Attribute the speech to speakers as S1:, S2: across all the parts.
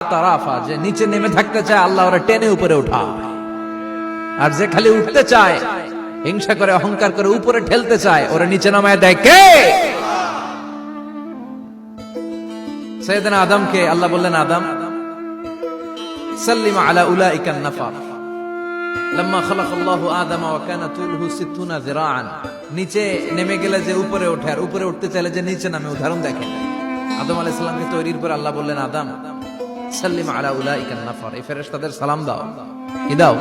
S1: তারাফা, যে নিচে নেমে থাকতে চায়, আল্লাহ ওরা টেনে উপরে আর যে খালি উঠতে চায়, হিংসা করে, অহংকার করে উপরে ঠেলতে চায়, ওরা নিচে নামায় দেয় কে? আল্লাহ বললেন, আদম, সাল্লিম আলা লম্মা খালাক আল্লাহ আদম ওয়া কানা তুলহু 60 যিরাআন। নিচে নেমে গেলে যে উপরে ওঠে, আর উপরে উঠতে চাইলে যে নিচে নামে, উদাহরণ দেখেন। আদম আলাইহিস সালামকে তৈরির পর আল্লাহ বললেন, আদম সাল্লিম আলা উলাইকান নাফার। এই সালাম দাও। দাও?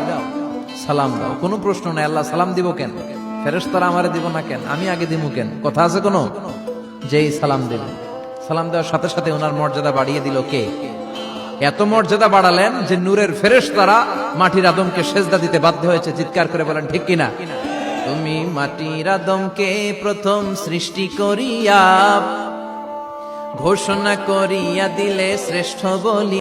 S1: সালাম দাও। কোনো প্রশ্ন নাই। আল্লাহ সালাম দিব কেন? আমারে দিব না কেন? আমি আগে দিমু কেন? কথা আছে কোনো? যেই সালাম দিল। সালাম দেওয়ার সাথে সাথে ওনার মর্যাদা বাড়িয়ে দিল কে? এত মর্যাদা বাড়ালেন যে নূরের ফেরেশ তারা মাটির আদমকে সেজদা দিতে বাধ্য হয়েছে। চিৎকার করে বলেন, ঠিক কিনা? তুমি মাটির আদমকে প্রথম সৃষ্টি করিয়া ঘোষণা করিয়া দিলে শ্রেষ্ঠ বলি